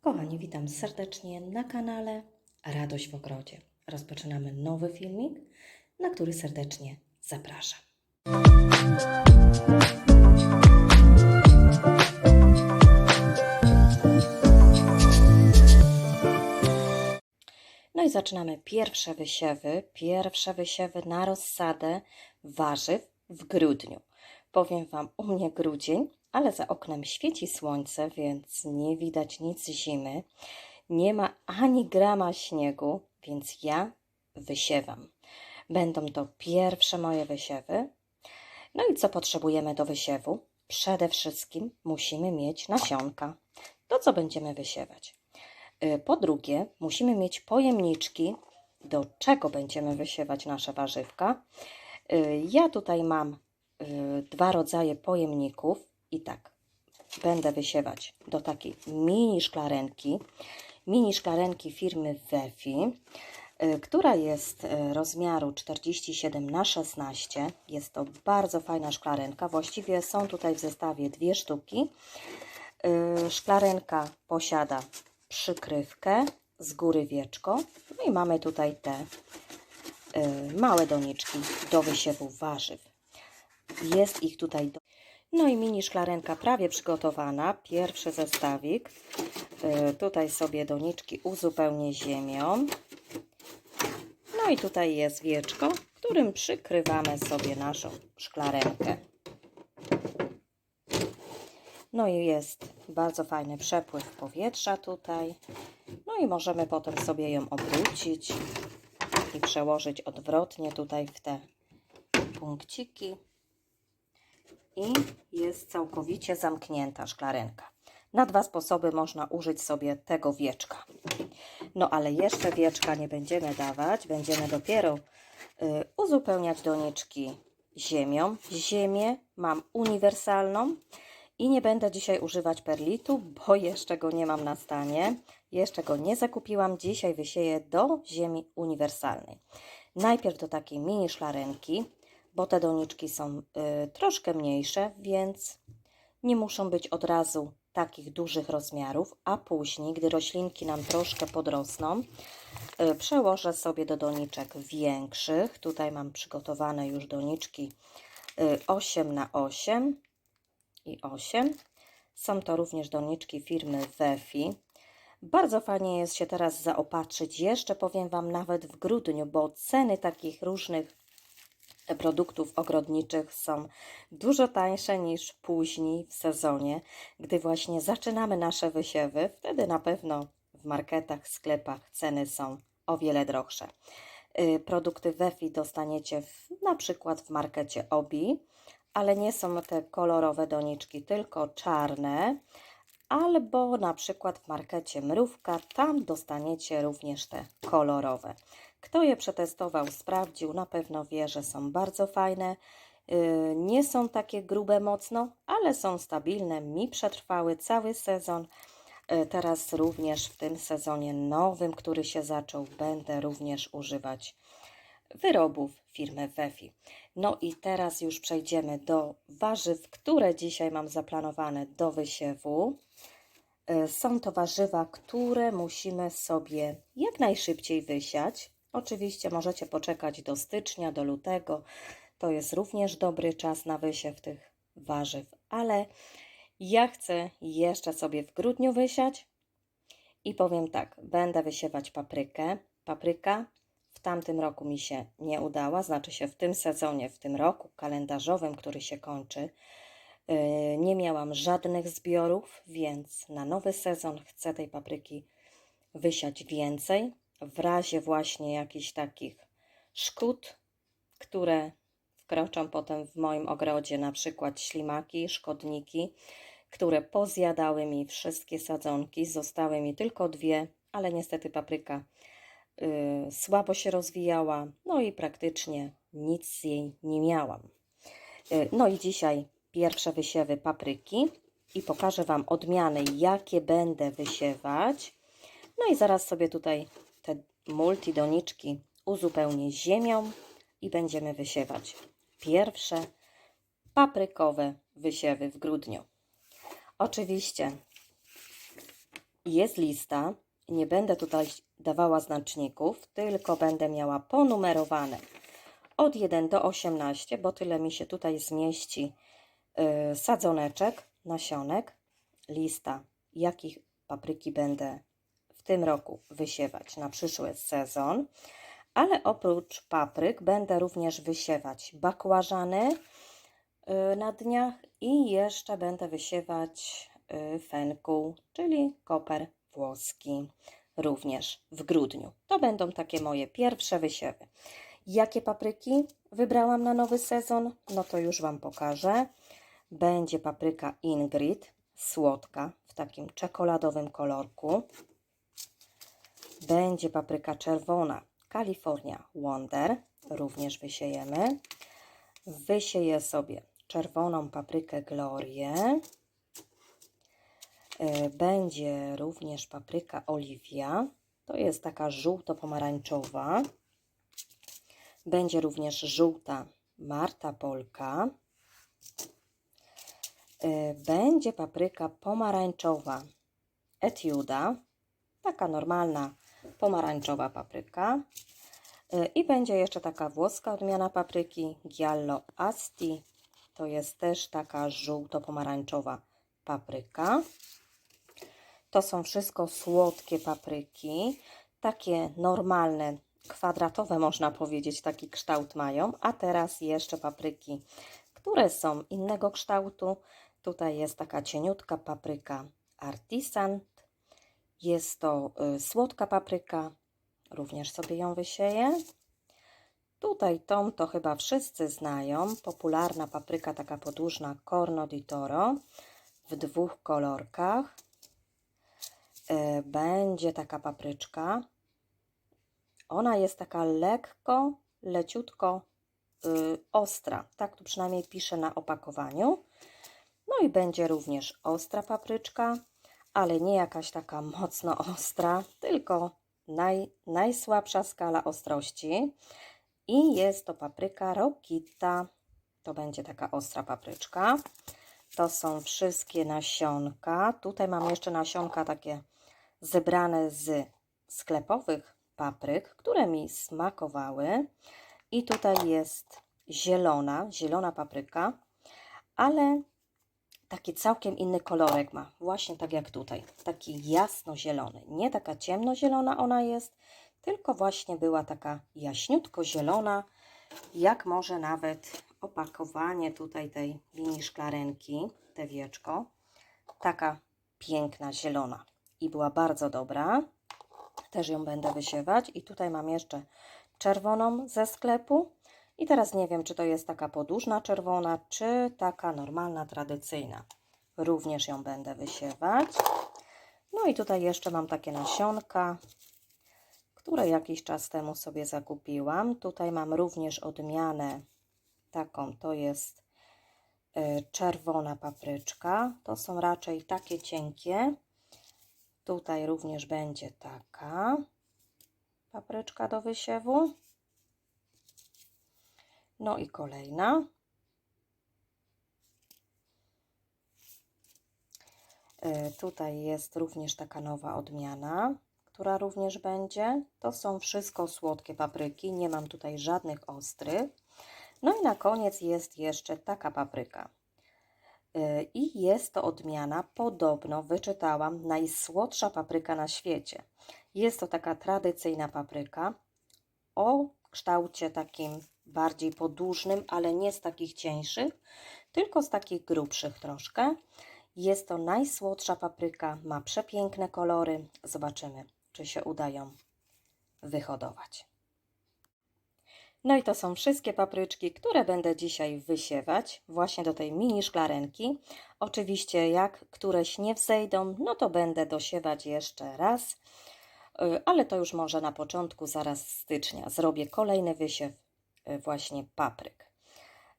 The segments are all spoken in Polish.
Kochani, witam serdecznie na kanale Radość w Ogrodzie. Rozpoczynamy nowy filmik, na który serdecznie zapraszam. No i zaczynamy pierwsze wysiewy, pierwsze wysiewy na rozsadę warzyw w grudniu. Powiem Wam, u mnie grudzień, ale za oknem świeci słońce, więc nie widać nic zimy. Nie ma ani grama śniegu, więc ja wysiewam. Będą to pierwsze moje wysiewy. No i co potrzebujemy do wysiewu? Przede wszystkim musimy mieć nasionka. To, co będziemy wysiewać. Y, Po drugie, musimy mieć pojemniczki, do czego będziemy wysiewać nasze warzywka. Y, Ja tutaj mam y, dwa rodzaje pojemników i tak będę wysiewać do takiej mini szklarenki, mini szklarenki firmy Wefi, y, która jest y, rozmiaru 47 na 16. Jest to bardzo fajna szklarenka. Właściwie są tutaj w zestawie dwie sztuki. Y, Szklarenka posiada przykrywkę z góry wieczko. No i mamy tutaj te małe doniczki do wysiewu warzyw. Jest ich tutaj. Do... No i mini szklarenka prawie przygotowana. Pierwszy zestawik. Y, tutaj sobie doniczki uzupełnię ziemią. No i tutaj jest wieczko, którym przykrywamy sobie naszą szklarenkę. No i jest bardzo fajny przepływ powietrza tutaj. No i możemy potem sobie ją obrócić i przełożyć odwrotnie tutaj w te punkciki. I jest całkowicie zamknięta szklarenka. Na dwa sposoby można użyć sobie tego wieczka. No ale jeszcze wieczka nie będziemy dawać, będziemy dopiero y, uzupełniać doniczki ziemią. Ziemię mam uniwersalną i nie będę dzisiaj używać perlitu, bo jeszcze go nie mam na stanie. Jeszcze go nie zakupiłam. Dzisiaj wysieję do ziemi uniwersalnej. Najpierw do takiej mini szklarenki, bo te doniczki są y, troszkę mniejsze, więc nie muszą być od razu takich dużych rozmiarów, a później, gdy roślinki nam troszkę podrosną, y, przełożę sobie do doniczek większych. Tutaj mam przygotowane już doniczki y, 8 na 8 i 8. Są to również doniczki firmy Wefi. Bardzo fajnie jest się teraz zaopatrzyć, jeszcze powiem Wam nawet w grudniu, bo ceny takich różnych produktów ogrodniczych są dużo tańsze niż później w sezonie, gdy właśnie zaczynamy nasze wysiewy. Wtedy na pewno w marketach, sklepach ceny są o wiele droższe. Y, Produkty Wefi dostaniecie w, na przykład w markecie Obi, ale nie są te kolorowe doniczki, tylko czarne. Albo na przykład w markecie Mrówka, tam dostaniecie również te kolorowe. Kto je przetestował, sprawdził, na pewno wie, że są bardzo fajne. Yy, Nie są takie grube mocno, ale są stabilne. Mi przetrwały cały sezon. Yy, Teraz również w tym sezonie nowym, który się zaczął, będę również używać wyrobów firmy Wefi. No i teraz już przejdziemy do warzyw, które dzisiaj mam zaplanowane do wysiewu. Y, Są to warzywa, które musimy sobie jak najszybciej wysiać. Oczywiście możecie poczekać do stycznia, do lutego. To jest również dobry czas na wysiew tych warzyw, ale ja chcę jeszcze sobie w grudniu wysiać i powiem tak, będę wysiewać paprykę. Papryka w tamtym roku mi się nie udała, znaczy się w tym sezonie, w tym roku kalendarzowym, który się kończy. Yy, Nie miałam żadnych zbiorów, więc na nowy sezon chcę tej papryki wysiać więcej. W razie właśnie jakichś takich szkód, które wkroczą potem w moim ogrodzie, na przykład ślimaki, szkodniki, które pozjadały mi wszystkie sadzonki. Zostały mi tylko dwie, ale niestety papryka y, słabo się rozwijała, no i praktycznie nic z jej nie miałam. Y, No i dzisiaj pierwsze wysiewy papryki i pokażę Wam odmiany, jakie będę wysiewać. No i zaraz sobie tutaj multidoniczki uzupełnię ziemią i będziemy wysiewać pierwsze paprykowe wysiewy w grudniu. Oczywiście jest lista. Nie będę tutaj dawała znaczników, tylko będę miała ponumerowane od 1 do 18, bo tyle mi się tutaj zmieści yy, sadzoneczek, nasionek, lista, jakich papryki będę tym roku wysiewać na przyszły sezon. Ale oprócz papryk będę również wysiewać bakłażany yy, na dniach i jeszcze będę wysiewać yy, fenku, czyli koper włoski również w grudniu. To będą takie moje pierwsze wysiewy. Jakie papryki wybrałam na nowy sezon? No to już Wam pokażę. Będzie papryka Ingrid, słodka, w takim czekoladowym kolorku. Będzie papryka czerwona, California Wonder, również wysiejemy. Wysieję sobie czerwoną paprykę Glorię. E, Będzie również papryka Oliwia. To jest taka żółto-pomarańczowa. Będzie również żółta Marta Polka. E, Będzie papryka pomarańczowa Etiuda. Taka normalna pomarańczowa papryka. E, I będzie jeszcze taka włoska odmiana papryki Giallo Asti. To jest też taka żółto-pomarańczowa papryka. To są wszystko słodkie papryki, takie normalne, kwadratowe można powiedzieć, taki kształt mają. A teraz jeszcze papryki, które są innego kształtu. Tutaj jest taka cieniutka papryka Artisan. Jest to y, słodka papryka, również sobie ją wysieję. Tutaj tą to chyba wszyscy znają. Popularna papryka taka podłużna Corno di Toro w dwóch kolorkach. E, Będzie taka papryczka. Ona jest taka lekko, leciutko y, ostra. Tak tu przynajmniej pisze na opakowaniu. No i będzie również ostra papryczka, ale nie jakaś taka mocno ostra, tylko naj, najsłabsza skala ostrości. I jest to papryka Rokita. To będzie taka ostra papryczka. To są wszystkie nasionka. Tutaj mam jeszcze nasionka takie zebrane z sklepowych papryk, które mi smakowały. I tutaj jest zielona, zielona papryka, ale taki całkiem inny kolorek ma. Właśnie tak jak tutaj. Taki jasno-zielony. Nie taka ciemnozielona ona jest, tylko właśnie była taka jaśniutko zielona, jak może nawet opakowanie tutaj tej mini szklarenki, te wieczko. Taka piękna zielona i była bardzo dobra. Też ją będę wysiewać. I tutaj mam jeszcze czerwoną ze sklepu. I teraz nie wiem, czy to jest taka podłużna czerwona, czy taka normalna, tradycyjna. Również ją będę wysiewać. No i tutaj jeszcze mam takie nasionka, które jakiś czas temu sobie zakupiłam. Tutaj mam również odmianę taką, to jest y, czerwona papryczka. To są raczej takie cienkie. Tutaj również będzie taka papryczka do wysiewu. No i kolejna. E, Tutaj jest również taka nowa odmiana, która również będzie. To są wszystko słodkie papryki, nie mam tutaj żadnych ostrych. No i na koniec jest jeszcze taka papryka. Y, I jest to odmiana, podobno wyczytałam, najsłodsza papryka na świecie. Jest to taka tradycyjna papryka o kształcie takim bardziej podłużnym, ale nie z takich cieńszych, tylko z takich grubszych troszkę. Jest to najsłodsza papryka, ma przepiękne kolory. Zobaczymy, czy się udają wyhodować. No i to są wszystkie papryczki, które będę dzisiaj wysiewać właśnie do tej mini szklarenki. Oczywiście jak któreś nie wzejdą, no to będę dosiewać jeszcze raz, Y, ale to już może na początku, zaraz stycznia, zrobię kolejny wysiew właśnie papryk.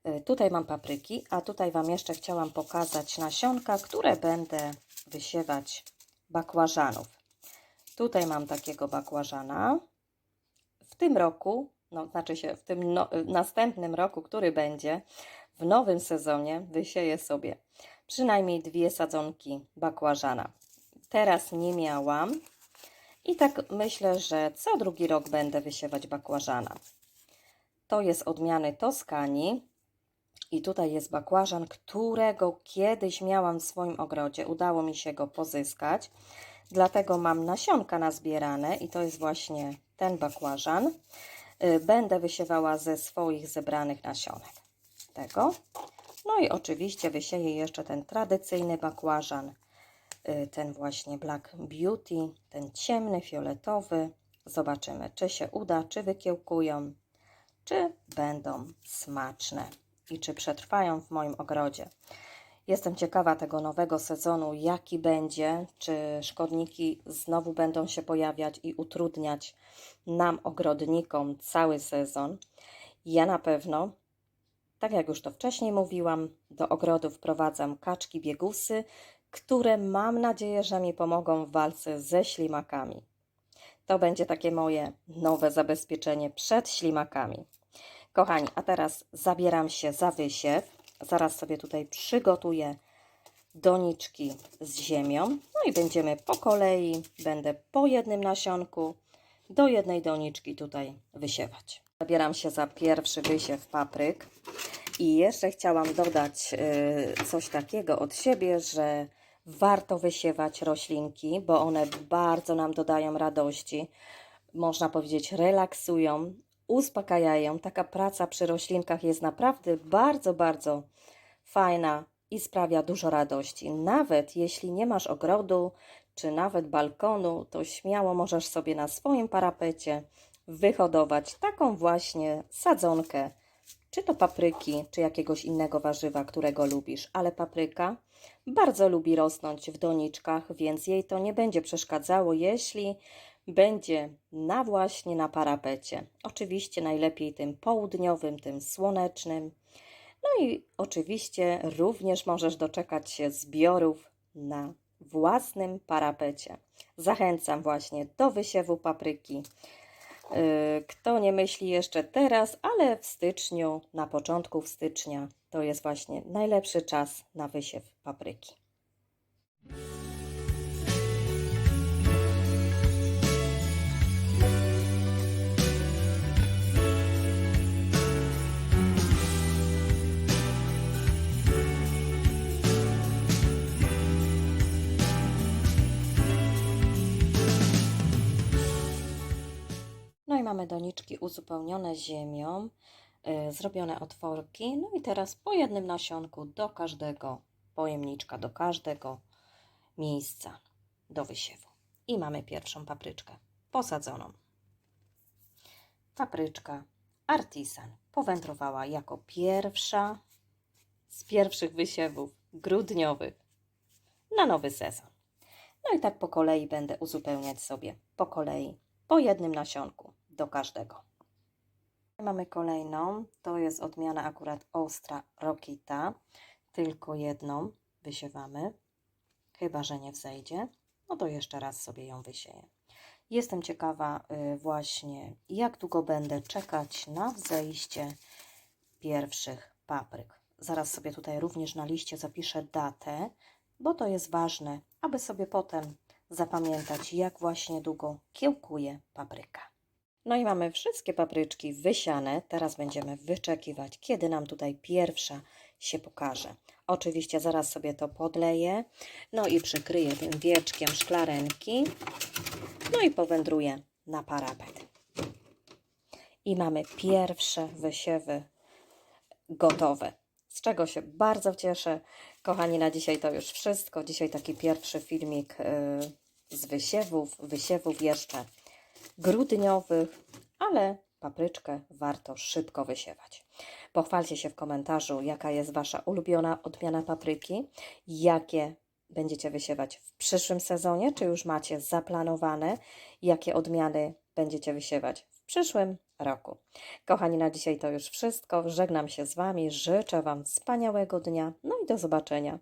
Y, Tutaj mam papryki, a tutaj Wam jeszcze chciałam pokazać nasionka, które będę wysiewać bakłażanów. Tutaj mam takiego bakłażana. W tym roku no, znaczy się w tym no, następnym roku, który będzie, w nowym sezonie wysieję sobie przynajmniej dwie sadzonki bakłażana. teraz nie miałam. I tak myślę, że co drugi rok będę wysiewać bakłażana. To jest odmiany Toskanii. I tutaj jest bakłażan, którego kiedyś miałam w swoim ogrodzie. Udało mi się go pozyskać. Dlatego mam nasionka nazbierane i to jest właśnie ten bakłażan. Y, Będę wysiewała ze swoich zebranych nasionek. Tego. No i oczywiście wysieję jeszcze ten tradycyjny bakłażan. y, Ten właśnie Black Beauty, ten ciemny, fioletowy. Zobaczymy, czy się uda, czy wykiełkują, czy będą smaczne i czy przetrwają w moim ogrodzie. Jestem ciekawa tego nowego sezonu, jaki będzie, czy szkodniki znowu będą się pojawiać i utrudniać nam, ogrodnikom, cały sezon. Ja na pewno, tak jak już to wcześniej mówiłam, do ogrodu wprowadzam kaczki biegusy, które mam nadzieję, że mi pomogą w walce ze ślimakami. To będzie takie moje nowe zabezpieczenie przed ślimakami. Kochani, a teraz zabieram się za wysiew. Zaraz sobie tutaj przygotuję doniczki z ziemią. No i będziemy po kolei, będę po jednym nasionku do jednej doniczki tutaj wysiewać. Zabieram się za pierwszy wysiew papryk. I jeszcze chciałam dodać y, coś takiego od siebie, że warto wysiewać roślinki, bo one bardzo nam dodają radości. Można powiedzieć, relaksują, uspokajają. Taka praca przy roślinkach jest naprawdę bardzo, bardzo fajna i sprawia dużo radości. Nawet jeśli nie masz ogrodu, czy nawet balkonu, to śmiało możesz sobie na swoim parapecie wyhodować taką właśnie sadzonkę, czy to papryki, czy jakiegoś innego warzywa, którego lubisz, ale papryka bardzo lubi rosnąć w doniczkach, więc jej to nie będzie przeszkadzało, jeśli będzie na właśnie na parapecie. Oczywiście najlepiej tym południowym, tym słonecznym. No i oczywiście również możesz doczekać się zbiorów na własnym parapecie. Zachęcam właśnie do wysiewu papryki. Yy, Kto nie myśli jeszcze teraz, ale w styczniu, na początku stycznia, to jest właśnie najlepszy czas na wysiew papryki. Doniczki uzupełnione ziemią, y, zrobione otworki. No i teraz po jednym nasionku do każdego pojemniczka, do każdego miejsca do wysiewu. I mamy pierwszą papryczkę posadzoną. Papryczka artisan powędrowała jako pierwsza z pierwszych wysiewów grudniowych na nowy sezon. No i tak po kolei będę uzupełniać sobie po kolei po jednym nasionku do każdego. Mamy kolejną, to jest odmiana akurat ostra Rokita, tylko jedną wysiewamy, chyba że nie wzejdzie, no to jeszcze raz sobie ją wysieję. Jestem ciekawa y, właśnie, jak długo będę czekać na wzejście pierwszych papryk. Zaraz sobie tutaj również na liście zapiszę datę, bo to jest ważne, aby sobie potem zapamiętać, jak właśnie długo kiełkuje papryka. No i mamy wszystkie papryczki wysiane. Teraz będziemy wyczekiwać, kiedy nam tutaj pierwsza się pokaże. Oczywiście zaraz sobie to podleję, no i przykryję tym wieczkiem szklarenki, no i powędruję na parapet. I mamy pierwsze wysiewy gotowe. Z czego się bardzo cieszę. Kochani, na dzisiaj to już wszystko. Dzisiaj taki pierwszy filmik yy, z wysiewów, wysiewów jeszcze grudniowych, ale papryczkę warto szybko wysiewać. Pochwalcie się w komentarzu, jaka jest Wasza ulubiona odmiana papryki, jakie będziecie wysiewać w przyszłym sezonie, czy już macie zaplanowane, jakie odmiany będziecie wysiewać w przyszłym roku. Kochani, na dzisiaj to już wszystko. Żegnam się z Wami, życzę Wam wspaniałego dnia, no i do zobaczenia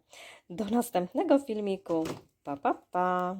do następnego filmiku. Pa, pa, pa!